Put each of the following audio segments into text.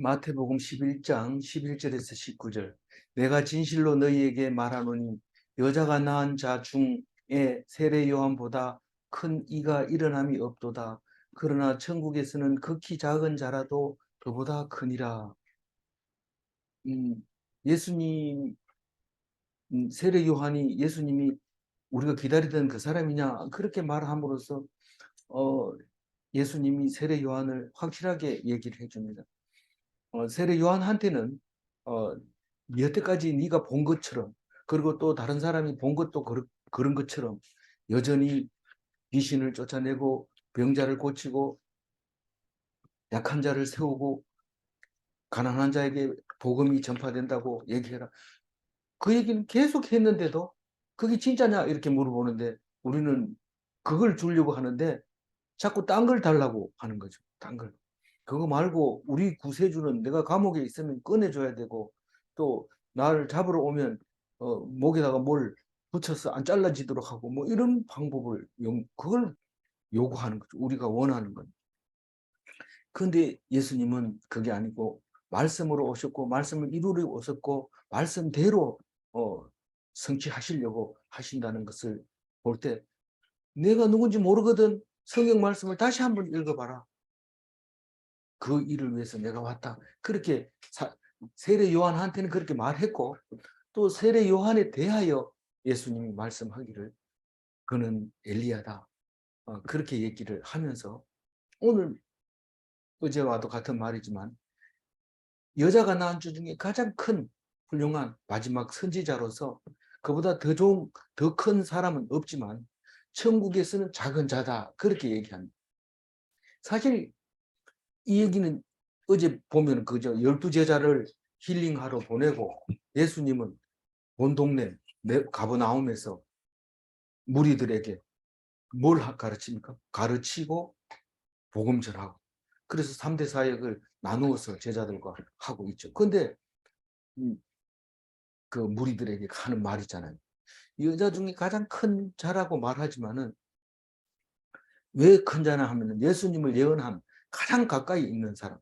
마태복음 11장 11절에서 19절 내가 진실로 너희에게 말하노니 여자가 낳은 자 중에 세례 요한보다 큰 이가 일어남이 없도다. 그러나 천국에서는 극히 작은 자라도 그보다 크니라. 음, 예수님 음, 세례 요한이 예수님이 우리가 기다리던 그 사람이냐 그렇게 말함으로써 어, 예수님이 세례 요한을 확실하게 얘기를 해줍니다. 어, 세례 요한한테는 어, 여태까지 네가 본 것처럼 그리고 또 다른 사람이 본 것도 그런, 그런 것처럼 여전히 귀신을 쫓아내고 병자를 고치고 약한 자를 세우고 가난한 자에게 복음이 전파된다고 얘기해라. 그 얘기는 계속 했는데도 그게 진짜냐 이렇게 물어보는데 우리는 그걸 주려고 하는데 자꾸 딴 걸 달라고 하는 거죠. 딴 걸. 그거 말고 우리 구세주는 내가 감옥에 있으면 꺼내줘야 되고 또 나를 잡으러 오면 어, 목에다가 뭘 붙여서 안 잘라지도록 하고 뭐 이런 방법을 용, 그걸 요구하는 거죠. 우리가 원하는 건. 그런데 예수님은 그게 아니고 말씀으로 오셨고 말씀을 이루려 오셨고 말씀대로 어, 성취하시려고 하신다는 것을 볼 때 내가 누군지 모르거든 성경 말씀을 다시 한번 읽어봐라. 그 일을 위해서 내가 왔다. 그렇게 사, 세례 요한한테는 그렇게 말했고 또 세례 요한에 대하여 예수님이 말씀하기를 그는 엘리야다. 어, 그렇게 얘기를 하면서 오늘 어제와도 같은 말이지만 여자가 낳은 주 중에 가장 큰 훌륭한 마지막 선지자로서 그보다 더 좋은 더 큰 사람은 없지만 천국에서는 작은 자다 그렇게 얘기합니다. 사실 이 얘기는 어제 보면 그저 열두 제자를 힐링하러 보내고 예수님은 본 동네 가버나움에서 무리들에게 뭘 가르칩니까? 가르치고 복음 전하고 그래서 3대 사역을 나누어서 제자들과 하고 있죠. 근데 그 무리들에게 하는 말이잖아요. 여자 중에 가장 큰 자라고 말하지만은 왜 큰 자나 하면은 예수님을 예언한 가장 가까이 있는 사람.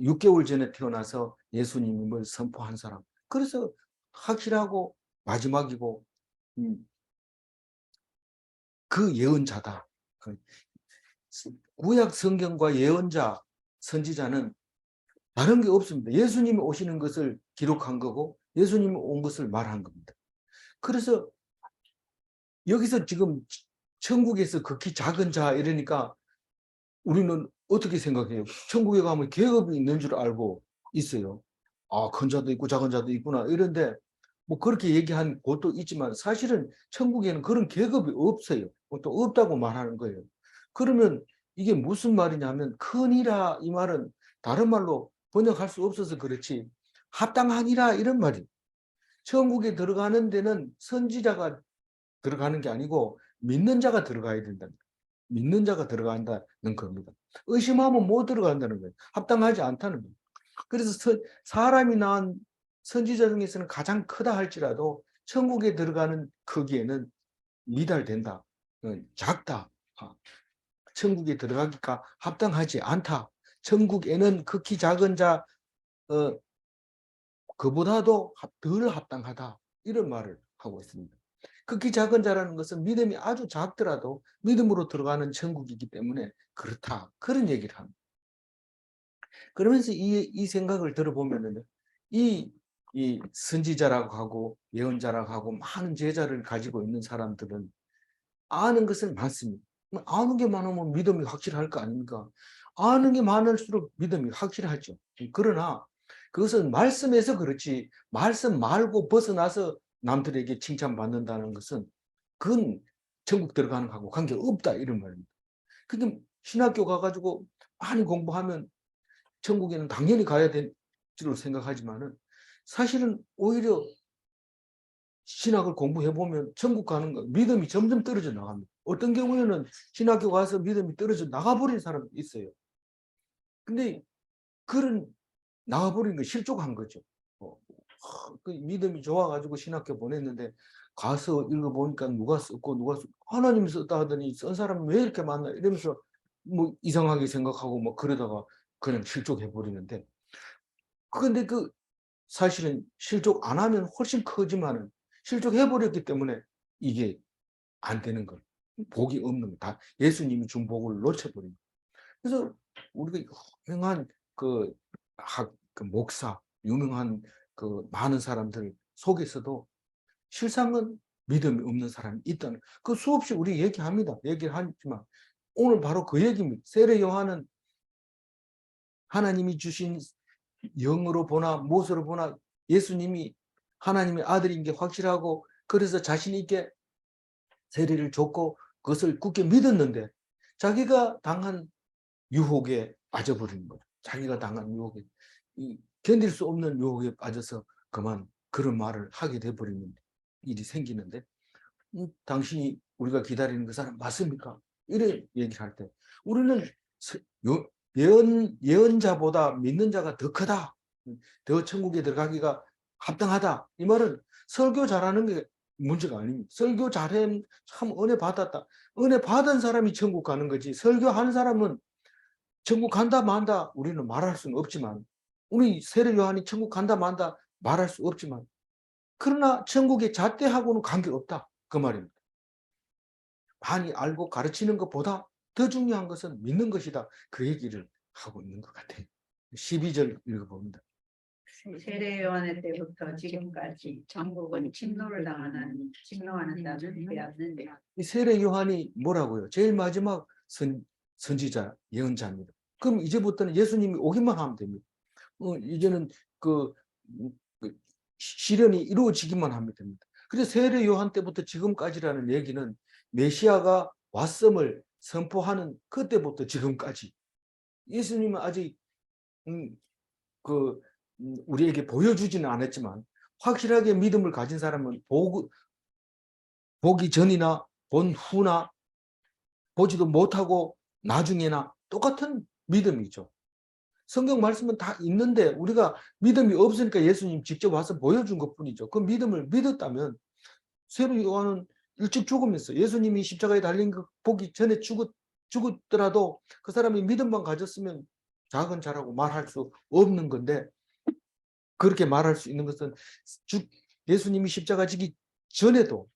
6개월 전에 태어나서 예수님을 선포한 사람. 그래서 확실하고 마지막이고 음, 그 예언자다. 그 구약 성경과 예언자, 선지자는 다른 게 없습니다. 예수님이 오시는 것을 기록한 거고 예수님이 온 것을 말한 겁니다. 그래서 여기서 지금 천국에서 극히 작은 자 이러니까 우리는 어떻게 생각해요? 천국에 가면 계급이 있는 줄 알고 있어요. 아, 큰 자도 있고 작은 자도 있구나. 이런데 뭐 그렇게 얘기한 곳도 있지만 사실은 천국에는 그런 계급이 없어요. 또 없다고 말하는 거예요. 그러면 이게 무슨 말이냐면 큰이라 이 말은 다른 말로 번역할 수 없어서 그렇지 합당하니라 이런 말이 천국에 들어가는 데는 선지자가 들어가는 게 아니고 믿는 자가 들어가야 된다. 믿는 자가 들어간다는 겁니다. 의심하면 못 들어간다는 거예요. 합당하지 않다는 거예요. 그래서 서, 사람이 낳은 선지자 중에서는 가장 크다 할지라도 천국에 들어가는 크기에는 미달된다. 어, 작다. 어, 천국에 들어가기가 합당하지 않다. 천국에는 극히 작은 자 어, 그보다도 덜 합당하다. 이런 말을 하고 있습니다. 극히 작은 자라는 것은 믿음이 아주 작더라도 믿음으로 들어가는 천국이기 때문에 그렇다. 그런 얘기를 합니다. 그러면서 이, 이 생각을 들어보면은 이, 이 선지자라고 하고 예언자라고 하고 많은 제자를 가지고 있는 사람들은 아는 것은 많습니다. 아는 게 많으면 믿음이 확실할 거 아닙니까? 아는 게 많을수록 믿음이 확실하죠. 그러나 그것은 말씀에서 그렇지 말씀 말고 벗어나서 남들에게 칭찬받는다는 것은 그건 천국 들어가는 거하고 관계없다 이런 말입니다. 근데 신학교 가가지고 많이 공부하면 천국에는 당연히 가야 될 줄로 생각하지만 은 사실은 오히려 신학을 공부해 보면 천국 가는 거 믿음이 점점 떨어져 나갑니다. 어떤 경우에는 신학교 가서 믿음이 떨어져 나가버린 사람도 있어요. 근데 그런 나가버린 거 실족한 거죠. 어, 그 믿음이 좋아가지고 신학교 보냈는데 가서 읽어보니까 누가 썼고 누가 썼 하나님이 썼다 하더니 쓴 사람이 왜 이렇게 많나 이러면서 뭐 이상하게 생각하고 뭐 그러다가 그냥 실족해 버리는데 그런데 그 사실은 실족 안 하면 훨씬 크지만은 실족해버렸기 때문에 이게 안 되는 거. 복이 없는 거. 다 예수님이 준 복을 놓쳐버린 거. 그래서 우리가 유명한 그, 학, 그 목사, 유명한 그 많은 사람들 속에서도 실상은 믿음이 없는 사람이 있다는 그 수없이 우리 얘기합니다. 얘기를 하지만 오늘 바로 그 얘기입니다. 세례 요한은 하나님이 주신 영으로 보나 무엇으로 보나 예수님이 하나님의 아들인 게 확실하고 그래서 자신 있게 세례를 줬고 그것을 굳게 믿었는데 자기가 당한 유혹에 빠져버리는 거죠. 자기가 당한 유혹에 이 견딜 수 없는 유혹에 빠져서 그만 그런 말을 하게 돼버리는 일이 생기는데 음, 당신이 우리가 기다리는 그 사람 맞습니까? 이런 얘기를 할때 우리는 예언, 예언자보다 믿는 자가 더 크다. 더 천국에 들어가기가 합당하다. 이 말은 설교 잘하는 게 문제가 아닙니다. 설교 잘해 참 은혜 받았다. 은혜 받은 사람이 천국 가는 거지. 설교하는 사람은 천국 간다 만다 우리는 말할 수는 없지만 우리 세례 요한이 천국 간다 만다 말할 수 없지만 그러나 천국의 잣대하고는 관계없다. 그 말입니다. 많이 알고 가르치는 것보다 더 중요한 것은 믿는 것이다. 그 얘기를 하고 있는 것 같아요. 12절 읽어봅니다. 세례 요한의 때부터 지금까지 전국은 침노를 당하는 침노하는 자는 되었는데 이 세례 요한이 뭐라고요? 제일 마지막 선, 선지자, 예언자입니다. 그럼 이제부터는 예수님이 오기만 하면 됩니다. 어, 이제는 그, 음, 그 시- 실현이 이루어지기만 하면 됩니다. 그래서 세례 요한 때부터 지금까지라는 얘기는 메시아가 왔음을 선포하는 그때부터 지금까지 예수님은 아직 음, 그 음, 우리에게 보여주지는 않았지만 확실하게 믿음을 가진 사람은 보고 보기 전이나 본 후나 보지도 못하고 나중에나 똑같은 믿음이죠. 성경 말씀은 다 있는데 우리가 믿음이 없으니까 예수님 직접 와서 보여준 것 뿐이죠. 그 믿음을 믿었다면 세례 요한은 일찍 죽으면서 예수님이 십자가에 달린 거 보기 전에 죽었, 죽었더라도 그 사람이 믿음만 가졌으면 작은 자라고 말할 수 없는 건데 그렇게 말할 수 있는 것은 주, 예수님이 십자가 지기 전에도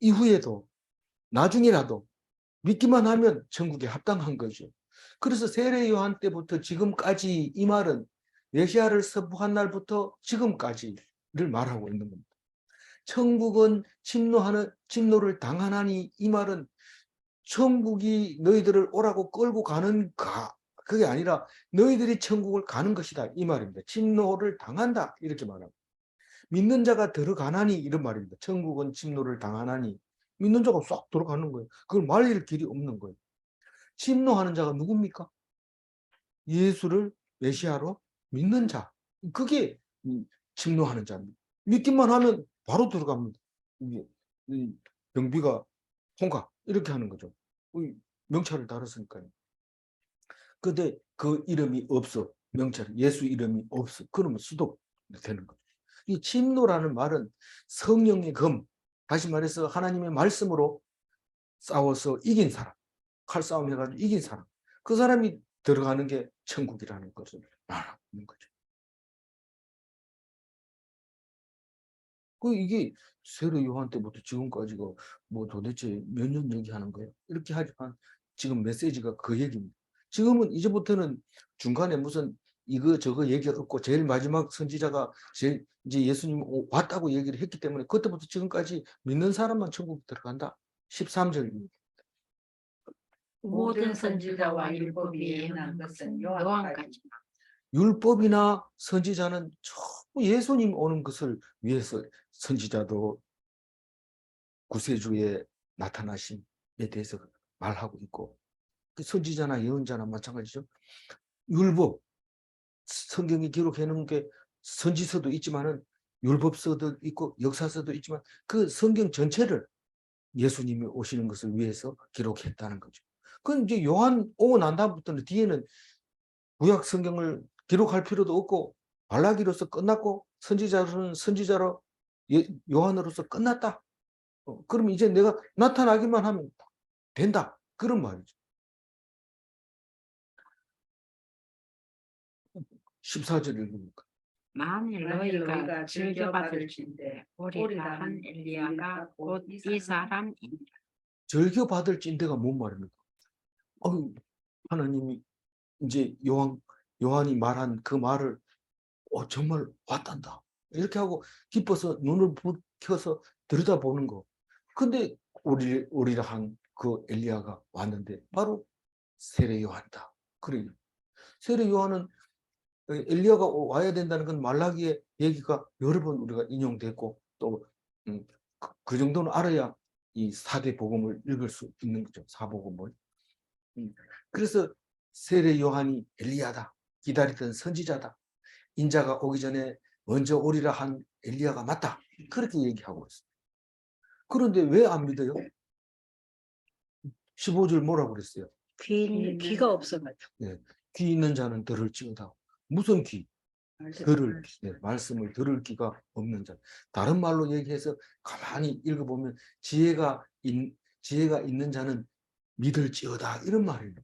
이후에도 나중이라도 믿기만 하면 천국에 합당한 거죠. 그래서 세례 요한 때부터 지금까지 이 말은 메시아를 선포한 날부터 지금까지를 말하고 있는 겁니다. 천국은 침노하는 침노를 당하나니 이 말은 천국이 너희들을 오라고 끌고 가는 가 그게 아니라 너희들이 천국을 가는 것이다 이 말입니다. 침노를 당한다 이렇게 말하고 믿는 자가 들어가나니 이런 말입니다. 천국은 침노를 당하나니 믿는 자가 쏙 들어가는 거예요. 그걸 말릴 길이 없는 거예요. 침노하는 자가 누굽니까? 예수를 메시아로 믿는 자. 그게 음, 침노하는 자입니다. 믿기만 하면 바로 들어갑니다. 경비가 통과 이렇게 하는 거죠. 이 명찰을 달았으니까요. 근데 그 이름이 없어. 명찰 예수 이름이 없어. 그러면 수도 되는 거죠. 이 침노라는 말은 성령의 검, 다시 말해서 하나님의 말씀으로 싸워서 이긴 사람, 칼싸움 해가지고 이긴 사람, 그 사람이 들어가는 게 천국이라는 것을 말하는 거죠. 그 이게 세례 요한 때부터 지금까지가 뭐 도대체 몇 년 얘기하는 거예요? 이렇게 하지만 지금 메시지가 그 얘기입니다. 지금은 이제부터는 중간에 무슨 이거 저거 얘기가 없고 제일 마지막 선지자가 제일 이제 예수님 오- 왔다고 얘기를 했기 때문에 그때부터 지금까지 믿는 사람만 천국 들어간다. 13절 모든 선지자와 율법이 예언한 것은 요한까지 율법이나 선지자는 전부 예수님 오는 것을 위해서 선지자도 구세주의 나타나심에 대해서 말하고 있고 그 선지자나 예언자나 마찬가지죠. 율법 성경에 기록해 놓은 게 선지서도 있지만 은 율법서도 있고 역사서도 있지만 그 성경 전체를 예수님이 오시는 것을 위해서 기록했다는 거죠. 그 이제 요한 오고 난 다음부터는 뒤에는 구약 성경을 기록할 필요도 없고 발라기로서 끝났고 선지자로는 선지자로 예- 요한으로서 끝났다. 어, 그럼 이제 내가 나타나기만 하면 된다. 그런 말이죠. 14절 읽으니까 만일 너희가 즐겨받을진대 우리가 한 엘리야가 곧 이 사람이니라. 받을 찐대가 뭔 말입니까? 어휴, 하나님이 이제 요한 요한이 말한 그 말을 어, 정말 왔단다. 이렇게 하고 기뻐서 눈을 붉혀서 들여다보는 거. 근데 우리 우리라 한 그 엘리야가 왔는데 바로 세례 요한이다. 그래. 세례 요한은 어, 엘리야가 와야 된다는 건 말라기의 얘기가 여러 번 우리가 인용됐고 또 음, 그, 그 정도는 알아야 이 사대 복음을 읽을 수 있는 거죠. 사복음을. 음, 그래서 세례 요한이 엘리야다. 기다리던 선지자다. 인자가 오기 전에 먼저 오리라 한 엘리야가 맞다. 그렇게 얘기하고 있어요. 그런데 왜 안 믿어요? 15절 뭐라고 그랬어요? 귀, 귀가 없어가지고 귀 있는 자는 들을 지어다. 무슨 귀? 들을 네, 말씀을 들을 귀가 없는 자. 다른 말로 얘기해서 가만히 읽어보면 지혜가 있, 지혜가 있는 자는 믿을지어다 이런 말이에요.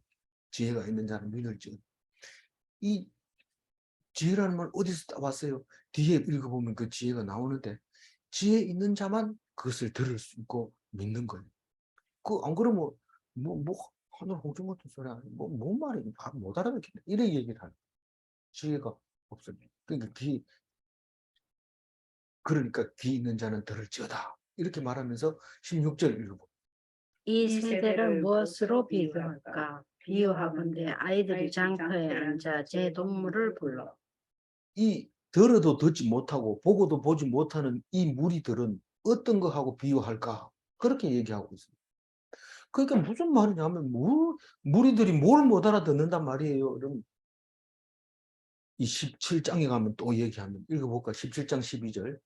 지혜가 있는 자는 믿을지어다. 이 지혜라는 말 어디서 따왔어요? 뒤에 읽어보면 그 지혜가 나오는데 지혜 있는 자만 그것을 들을 수 있고 믿는 거예요. 그 안 그러면 뭐 뭐 하늘 홍중 같은 소리 하는 뭐뭔 말이야? 아, 못 알아듣겠네. 이런 얘기를 하는. 지혜가 없습니다. 그러니까 귀 그러니까 귀 있는 자는 들을지어다. 이렇게 말하면서 16절 읽어보. 이 세대를 무엇으로 비교할까 비유하건대 아이들이 장터에 앉아 제 동물을 불러 이 들어도 듣지 못하고 보고도 보지 못하는 이 무리들은 어떤 거하고 비유할까? 그렇게 얘기하고 있습니다. 그러니까 무슨 말이냐면 무, 무리들이 뭘 못 알아듣는단 말이에요. 그럼 이 17장에 가면 또 얘기하면 읽어볼까? 17장 12절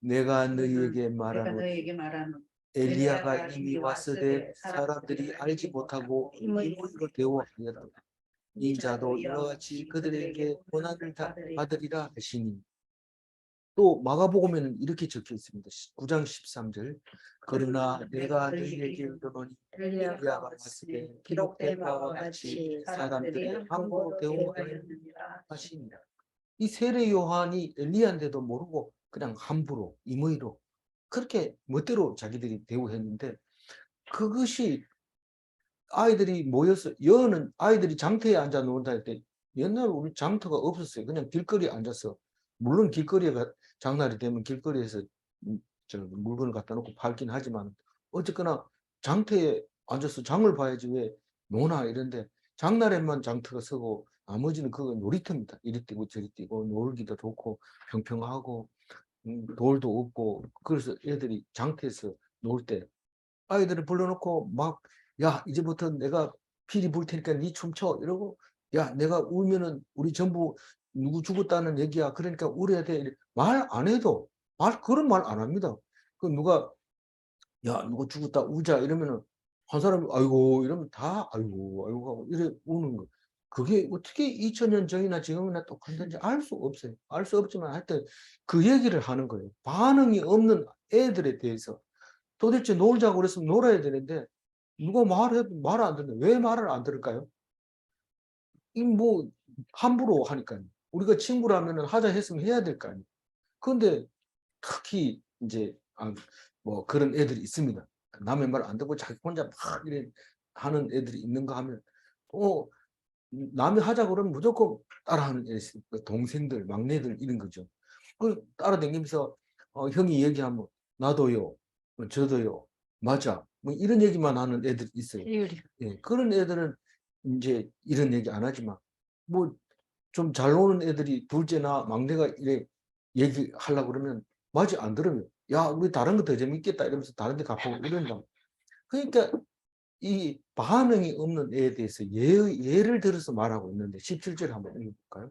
내가 너희에게 내가 말하는 너에게 말하는 엘리야가 이미 왔으되 사람들이 알지 못하고 힘으로 대우하였다. 인자도 이와 같이 그들에게 고난을 다 받으리라 하시니 또 마가복음에는 이렇게 적혀 있습니다. 9장 13절 그러나 내가 너희에게 이르노니 엘리야가 왔으되 기록된 바와 같이 사람들이 함부로 대우하였느니라 하시니라. 이 세례 요한이 엘리야인데도 모르고 그냥 함부로 임의로 그렇게 멋대로 자기들이 대우했는데 그것이 아이들이 모여서 여는 아이들이 장터에 앉아 놀다 할 때 옛날 우리 장터가 없었어요. 그냥 길거리에 앉아서 물론 길거리에 가- 장날이 되면 길거리에서 음, 저 물건을 갖다 놓고 팔긴 하지만 어쨌거나 장터에 앉아서 장을 봐야지 왜 노나 이런데 장날에만 장터가 서고 나머지는 그거 놀이터입니다. 이리 뛰고 저리 뛰고 놀기도 좋고 평평하고 음, 돌도 없고 그래서 애들이 장터에서 놀 때 아이들을 불러놓고 막 야 이제부터 내가 피리 불 테니까 네 춤춰. 이러고 야 내가 울면은 우리 전부 누구 죽었다는 얘기야. 그러니까 울어야 돼. 말 안 해도 말 그런 말 안 합니다. 그 누가 야 누구 죽었다. 우자. 이러면은 한 사람이 아이고. 이러면 다 아이고 아이고. 하고 이래 우는 거 그게 어떻게 2000년 전이나 지금이나 똑같은지 알 수 없어요 알 수 없지만 하여튼 그 얘기를 하는 거예요 반응이 없는 애들에 대해서 도대체 놀자고 그랬으면 놀아야 되는데 누가 말해도 말 안 듣는 왜 말을 안 들을까요? 이 뭐 함부로 하니까요. 우리가 친구라면은 하자 했으면 해야 될 거 아니에요. 그런데 특히 이제 아, 뭐 그런 애들이 있습니다. 남의 말 안 듣고 자기 혼자 막 이래 하는 애들이 있는가 하면 또 남이 하자 그러면 무조건 따라하는. 그 동생들, 막내들 이런 거죠. 그 따라다니면서 어, 형이 얘기하면 나도요, 어, 저도요, 맞아. 뭐 이런 얘기만 하는 애들이 있어요. 예, 그런 애들은 이제 이런 얘기 안 하지만 뭐 좀 잘 노는 애들이 둘째나 막내가 이래 얘기하려고 그러면 맞이 안 들으면 야 우리 다른 거 더 재밌겠다 이러면서 다른 데 가보고 이런다. 그러니까 이 반응이 없는 애에 대해서 예, 예를 들어서 말하고 있는데 17절 한번 읽어볼까요?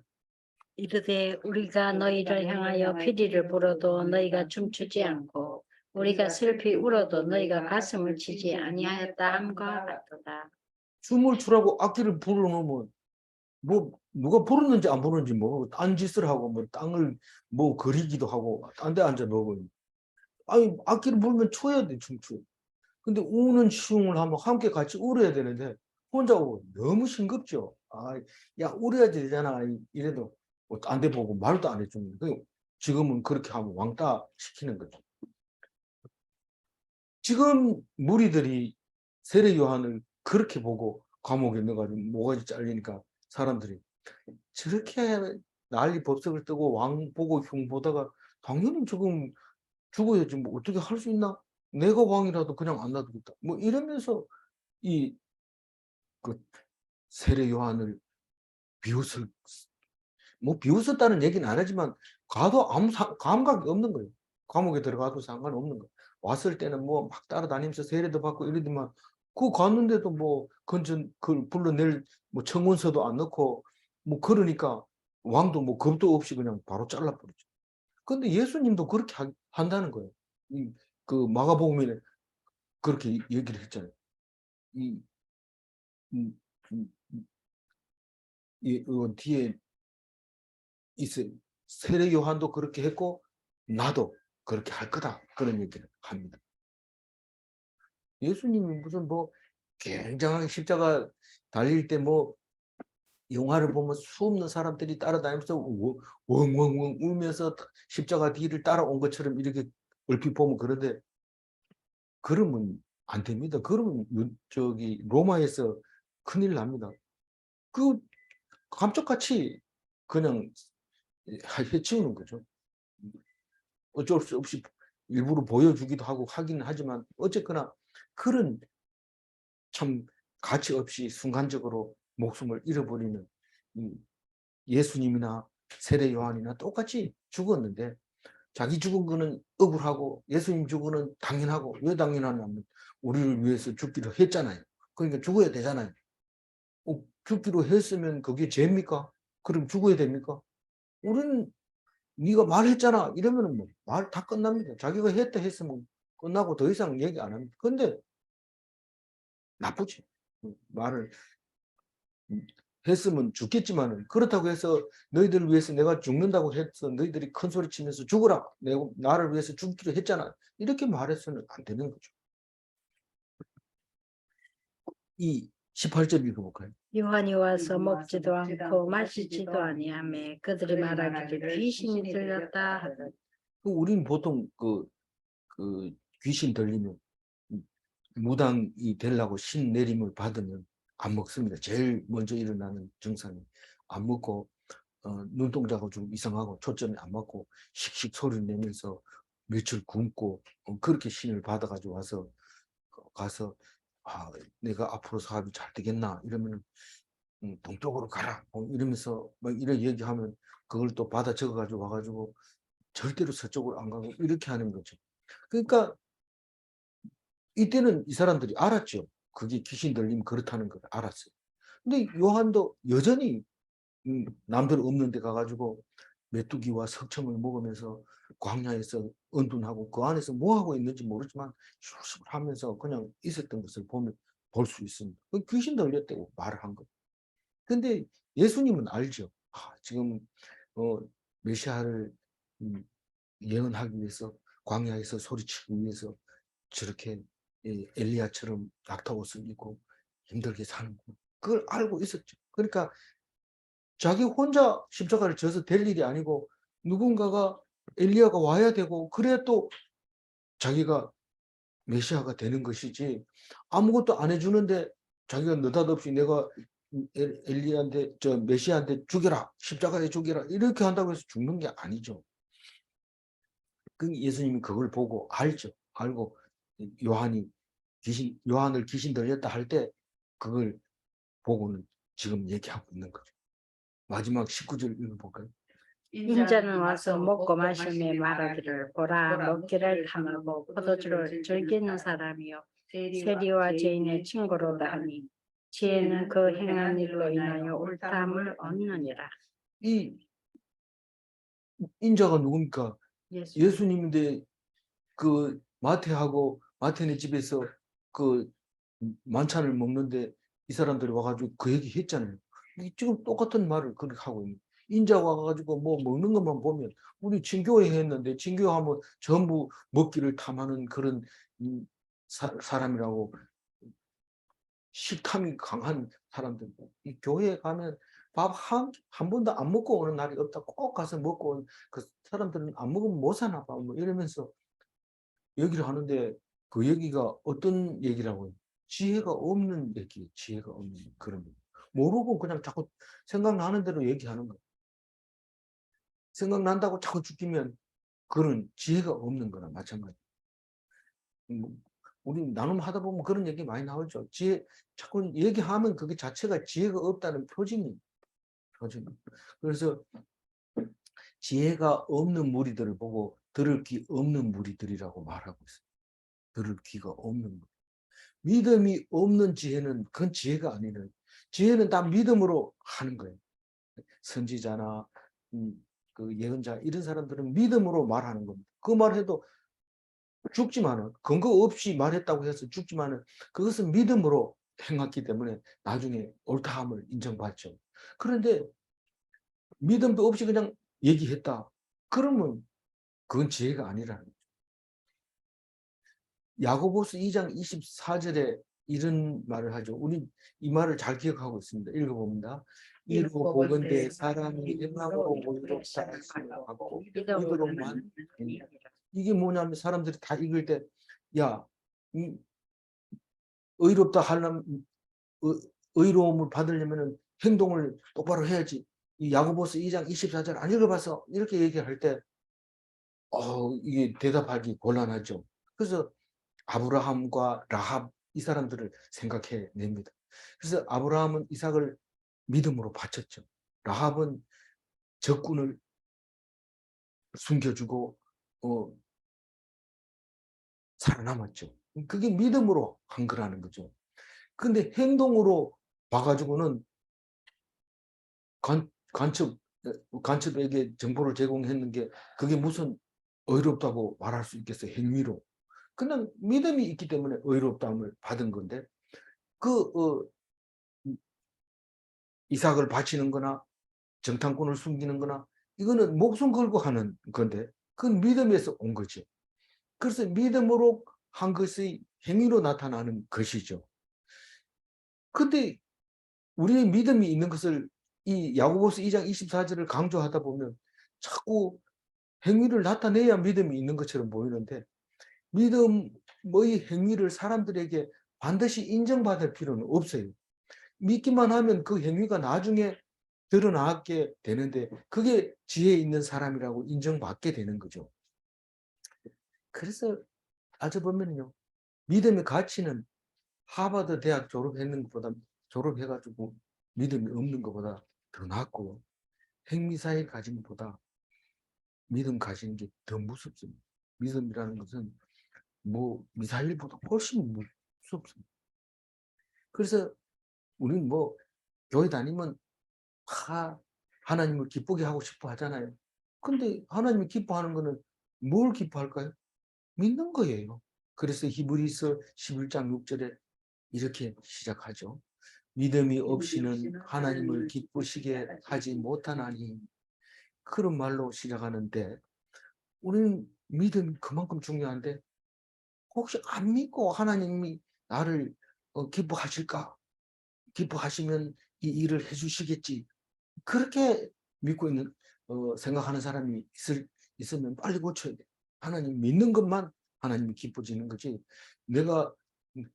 이르되 우리가 너희를 향하여 피리를 불어도 너희가 춤추지 않고 우리가 슬피 울어도 너희가 가슴을 치지 아니하였다 함과 같도다. 춤을 추라고 악기를 불어놓으면 뭐 누가 부르는지 안 부르는지 뭐딴 짓을 하고 뭐 땅을 뭐 그리기도 하고 딴 데 앉아 먹으면 아니 악기를 불면 춰야 돼 춤추 근데 우는 시음을 하면 함께 같이 울어야 되는데 혼자 울고 너무 싱겁죠 아 야 울어야 되잖아 이- 이래도 뭐딴데 보고 말도 안 해주는 거예요. 지금은 그렇게 하면 왕따 시키는 거죠. 지금 무리들이 세례 요한을 그렇게 보고 감옥에 넣어가지고 모가지 잘리니까 사람들이 저렇게 난리 법석을 뜨고 왕 보고 흉 보다가 당연히 지금 죽어야지 뭐 어떻게 할 수 있나? 내가 왕이라도 그냥 안 놔두겠다. 뭐 이러면서 이 그 세례 요한을 비웃을 뭐 비웃었다는 얘기는 안 하지만 가도 아무 상- 감각이 없는 거예요. 감옥에 들어가도 상관없는 거예요. 왔을 때는 뭐 막 따라다니면서 세례도 받고 이러더만 그 갔는데도 뭐 건전 그 불러낼 뭐 청원서도 안 넣고 뭐 그러니까 왕도 뭐 겁도 없이 그냥 바로 잘라버리죠. 근데 예수님도 그렇게 하- 한다는 거예요. 이그 마가복음에 그렇게 얘기를 했잖아요. 이 음, 이 어, 뒤에 있어 세례 요한도 그렇게 했고 나도 그렇게 할 거다 그런 얘기를 합니다. 예수님이 무슨 뭐 굉장하게 십자가 달릴 때 뭐 영화를 보면 수없는 사람들이 따라다니면서 워- 웡웡웡 울면서 십자가 뒤를 따라온 것처럼 이렇게 얼핏 보면 그런데 그러면 안 됩니다. 그러면 유- 저기 로마에서 큰일 납니다. 그 감쪽같이 그냥 해치우는 거죠. 어쩔 수 없이 일부러 보여주기도 하고 하긴 하지만 어쨌거나 그런 참 가치 없이 순간적으로 목숨을 잃어버리는 이 예수님이나 세례 요한이나 똑같이 죽었는데 자기 죽은 거는 억울하고 예수님 죽은 거는 당연하고 왜 당연하냐면 우리를 위해서 죽기로 했잖아요. 그러니까 죽어야 되잖아요. 어, 죽기로 했으면 그게 죄입니까? 그럼 죽어야 됩니까? 우리는 네가 말했잖아 이러면은 뭐말 다 끝납니다. 자기가 했다 했으면 끝나고 더 이상 얘기 안 합니다. 근데 나쁘지. 음, 말을 음, 했으면 죽겠지만은 그렇다고 해서 너희들을 위해서 내가 죽는다고 해서 너희들이 큰 소리 치면서 죽어라. 내가 나를 위해서 죽기로 했잖아. 이렇게 말해서는 안 되는 거죠. 이 18절 읽어볼까요? 요한이 와서 먹지도 않고 마시지도 아니하며 그들이 말하기를 귀신이 들렸다 그 우리는 보통 그, 그 귀신 들리면 음, 무당이 되려고 신 내림을 받으면 안 먹습니다. 제일 먼저 일어나는 증상이 안 먹고 어, 눈동자가 좀 이상하고 초점이 안 맞고 씩씩 소리 내면서 며칠 굶고 어, 그렇게 신을 받아가지고 와서 어, 가서 아 내가 앞으로 사업이 잘 되겠나 이러면 음, 동쪽으로 가라 어, 이러면서 막 이런 얘기하면 그걸 또 받아 적어가지고 와가지고 절대로 서쪽으로 안 가고 이렇게 하는 거죠. 그러니까 이때는 이 사람들이 알았죠. 그게 귀신 들리면 그렇다는 걸 알았어요. 근데 요한도 여전히 음, 남들 없는 데 가가지고 메뚜기와 석청을 먹으면서 광야에서 은둔하고 그 안에서 뭐 하고 있는지 모르지만 슈슈 하면서 그냥 있었던 것을 보면 볼 수 있습니다. 그 귀신 들렸다고 말을 한 거예요. 근데 예수님은 알죠. 아, 지금 어, 메시아를 음, 예언하기 위해서 광야에서 소리치기 위해서 저렇게 예, 엘리야처럼 낙타 옷을 입고 힘들게 사는 거 그걸 알고 있었죠. 그러니까 자기 혼자 십자가를 져서 될 일이 아니고 누군가가 엘리야가 와야 되고 그래야 또 자기가 메시아가 되는 것이지 아무것도 안 해주는데 자기가 느닷없이 내가 엘- 엘리야한테 저 메시아한테 죽여라 십자가에 죽여라 이렇게 한다고 해서 죽는 게 아니죠. 그 예수님이 그걸 보고 알죠. 알고 요한이 귀신 요한을 귀신 들렸다 할 때 그걸 보고는 지금 얘기하고 있는 거죠. 마지막 19절 읽어볼까요? 인자는 와서 먹고 마시며 말하기를 보라 먹기를 탐하고 포도주를 즐기는 사람이요 세리와 죄인의 친구로다 하니 지혜는 그 행한 일로 인하여 옳다함을 얻느니라 이 인자가 누굽니까? 예수 예수님인데 그 마태하고 마태네 집에서 그 만찬을 먹는데 이 사람들이 와가지고 그 얘기 했잖아요. 이 지금 똑같은 말을 그렇게 하고 있는. 인자 와가지고 뭐 먹는 것만 보면 우리 진교회 했는데 진교하면 전부 먹기를 탐하는 그런 음, 사, 사람이라고 식탐이 강한 사람들. 이 교회에 가면 밥한 한 번도 안 먹고 오는 날이 없다. 꼭 가서 먹고 온 그 사람들은 안 먹으면 못 사나 봐. 뭐 이러면서 얘기를 하는데 그 얘기가 어떤 얘기라고요? 지혜가 없는 얘기, 지혜가 없는 그런 얘기. 모르고 그냥 자꾸 생각나는 대로 얘기하는 거. 생각난다고 자꾸 죽이면 그런 지혜가 없는 거나 마찬가지. 뭐, 우리 나눔 하다 보면 그런 얘기 많이 나오죠. 지혜, 자꾸 얘기하면 그게 자체가 지혜가 없다는 표징이, 표징. 그래서 지혜가 없는 무리들을 보고 들을 귀 없는 무리들이라고 말하고 있어요. 들을 귀가 없는 무리. 믿음이 없는 지혜는 그건 지혜가 아니는 지혜는 다 믿음으로 하는 거예요. 선지자나 음, 그 예언자 이런 사람들은 믿음으로 말하는 겁니다. 그 말해도 죽지만은 근거 없이 말했다고 해서 죽지만은 그것은 믿음으로 행했기 때문에 나중에 옳다함을 인정받죠. 그런데 믿음도 없이 그냥 얘기했다. 그러면 그건 지혜가 아니라는. 야고보스 2장 24절에 이런 말을 하죠. 우리 이 말을 잘 기억하고 있습니다. 읽어봅니다. 이루고 보건대 사람이 모이롭다 하시며 하고 믿음으로만 이게 뭐냐면 사람들이 다 읽을 때, 야, 이 의롭다 하려면, 의- 의로움을 받으려면은 행동을 똑바로 해야지. 이 야고보스 2장 24절 안 읽어봐서 이렇게 얘기할 때, 어, 이게 대답하기 곤란하죠. 그래서 아브라함과 라합 이 사람들을 생각해 냅니다. 그래서 아브라함은 이삭을 믿음으로 바쳤죠. 라합은 적군을 숨겨주고 어, 살아남았죠. 그게 믿음으로 한 거라는 거죠. 근데 행동으로 봐가지고는 간, 간첩, 간첩에게 정보를 제공했는 게 그게 무슨 의롭다고 말할 수 있겠어요. 행위로. 그냥 믿음이 있기 때문에 의롭다함을 받은 건데 그 어, 이삭을 바치는 거나 정탐꾼을 숨기는 거나 이거는 목숨 걸고 하는 건데 그건 믿음에서 온 거죠. 그래서 믿음으로 한 것이 행위로 나타나는 것이죠. 근데 우리의 믿음이 있는 것을 이 야고보스 2장 24절을 강조하다 보면 자꾸 행위를 나타내야 믿음이 있는 것처럼 보이는데 믿음의 행위를 사람들에게 반드시 인정받을 필요는 없어요. 믿기만 하면 그 행위가 나중에 드러나게 되는데 그게 지혜 있는 사람이라고 인정받게 되는 거죠. 그래서 따져보면요. 믿음의 가치는 하버드 대학 졸업했는 것보다 졸업해가지고 믿음이 없는 것보다 더 낫고 핵미사일 가진 것보다 믿음 가지는 게더 무섭습니다. 믿음이라는 것은 뭐 미사일보다 훨씬 무섭습니다. 그래서 우리는 뭐 교회 다니면 다 하나님을 기쁘게 하고 싶어 하잖아요. 근데 하나님이 기뻐하는 거는 뭘 기뻐할까요? 믿는 거예요. 그래서 히브리서 11장 6절에 이렇게 시작하죠. 믿음이 없이는 하나님을 기쁘시게 하지 못하나니 그런 말로 시작하는데 우리는 믿음이 그만큼 중요한데 혹시 안 믿고 하나님이 나를 어, 기뻐하실까? 기뻐하시면 이 일을 해주시겠지. 그렇게 믿고 있는 어, 생각하는 사람이 있을, 있으면 빨리 고쳐야 돼. 하나님 믿는 것만 하나님이 기뻐지는 거지. 내가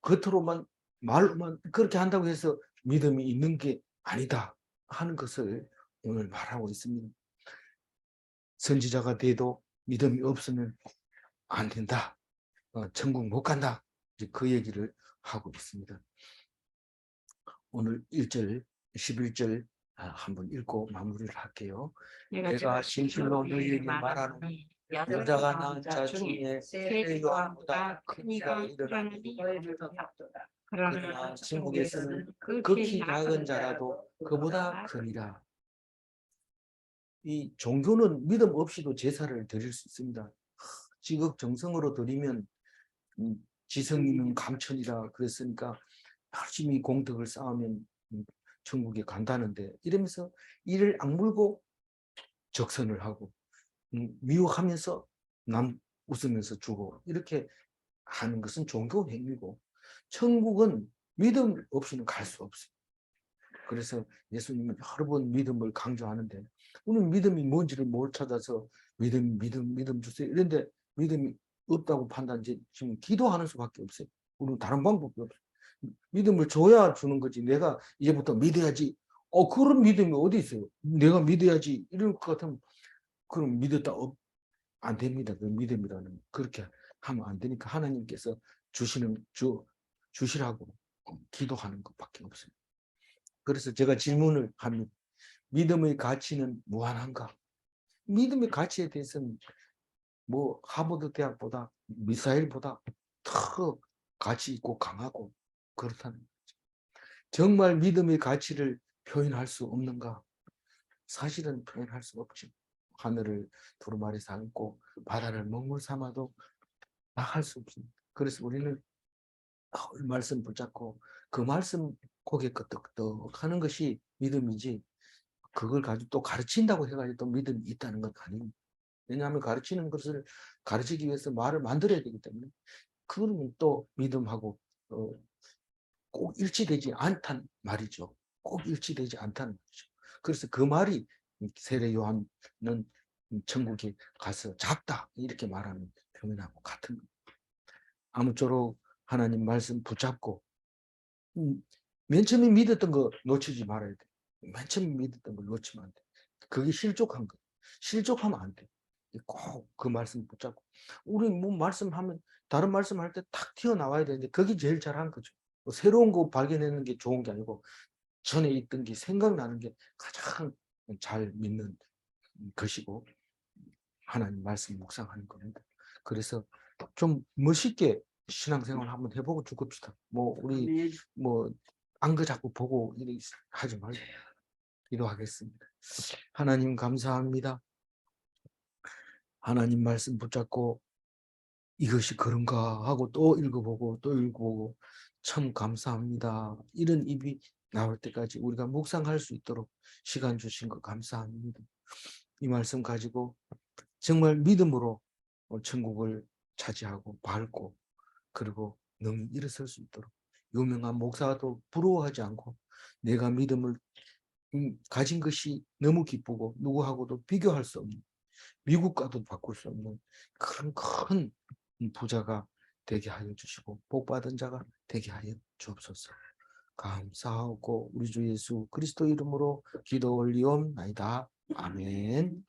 겉으로만 말로만 그렇게 한다고 해서 믿음이 있는 게 아니다 하는 것을 오늘 말하고 있습니다. 선지자가 돼도 믿음이 없으면 안 된다. 어, 천국 못 간다. 이제 그 얘기를 하고 있습니다. 오늘 1절, 11절 아, 한번 읽고 마무리를 할게요. 내가 진실로 너희에게 말하노니 여자가 낳은 자 중에 세리와보다 큰 이가 일어나니 그러나 천국에서는 극히 작은 자라도 그보다 크니라. 이 종교는 믿음 없이도 제사를 드릴 수 있습니다. 지극정성으로 드리면 음, 지성이는 감천이라 그랬으니까 열심히 공덕을 쌓으면 음, 천국에 간다는데 이러면서 이를 악물고 적선을 하고 음, 미워하면서 남 웃으면서 주고 이렇게 하는 것은 종교 행위고 천국은 믿음 없이는 갈 수 없어요. 그래서 예수님은 여러 번 믿음을 강조하는데 우리는 믿음이 뭔지를 못 찾아서 믿음, 믿음, 믿음 주세요. 이런데 믿음이 없다고 판단, 지금 기도하는 수밖에 없어요. 우리는 다른 방법이 없어요. 믿음을 줘야 주는 거지. 내가 이제부터 믿어야지. 어, 그런 믿음이 어디 있어요? 내가 믿어야지. 이럴 것 같으면 그럼 믿었다. 어, 안 됩니다. 그 믿음이라는 그렇게 하면 안 되니까 하나님께서 주시는 주 주시라고 기도하는 것밖에 없어요. 그래서 제가 질문을 합니다. 믿음의 가치는 무한한가? 믿음의 가치에 대해서는 뭐 하버드 대학보다 미사일보다 더 가치 있고 강하고 그렇다는 거죠. 정말 믿음의 가치를 표현할 수 없는가? 사실은 표현할 수 없죠. 하늘을 두루마리 삼고 바다를 먹물 삼아도 다할수 없습니다. 그래서 우리는 그 말씀 붙잡고 그 말씀 고개 끄덕끄덕 하는 것이 믿음이지 그걸 가지고 또 가르친다고 해가지고 또 믿음이 있다는 건 아닙니다. 왜냐하면 가르치는 것을 가르치기 위해서 말을 만들어야 되기 때문에 그러면 또 믿음하고 어, 꼭 일치되지 않단 말이죠. 꼭 일치되지 않다는 거죠. 그래서 그 말이 세례 요한은 천국에 가서 작다 이렇게 말하는 표현하고 같은 겁니다. 아무쪼록 하나님 말씀 붙잡고 음, 맨 처음에 믿었던 거 놓치지 말아야 돼. 맨 처음에 믿었던 걸 놓치면 안 돼. 그게 실족한 거. 실족하면 안 돼. 꼭 그 말씀 붙잡고. 우리 뭐 말씀하면 다른 말씀할 때 탁 튀어나와야 되는데 그게 제일 잘한 거죠. 뭐 새로운 거 발견하는 게 좋은 게 아니고 전에 있던 게 생각나는 게 가장 잘 믿는 것이고 하나님 말씀 묵상하는 겁니다. 그래서 좀 멋있게 신앙생활 한번 해보고 죽읍시다. 뭐 우리 아멘. 뭐안그 자꾸 보고 하지 말고 기도하겠습니다. 하나님 감사합니다. 하나님 말씀 붙잡고 이것이 그런가 하고 또 읽어보고 또 읽어보고 참 감사합니다. 이런 입이 나올 때까지 우리가 묵상할 수 있도록 시간 주신 거 감사합니다. 이 말씀 가지고 정말 믿음으로 어, 천국을 차지하고 밟고 그리고 능 일어설 수 있도록 유명한 목사도 부러워하지 않고 내가 믿음을 음, 가진 것이 너무 기쁘고 누구하고도 비교할 수 없는 미국과도 바꿀 수 없는 그런 큰 부자가 되게 하여 주시고 복 받은 자가 되게 하여 주옵소서. 감사하고 우리 주 예수 그리스도 이름으로 기도 올리옵나이다. 아멘.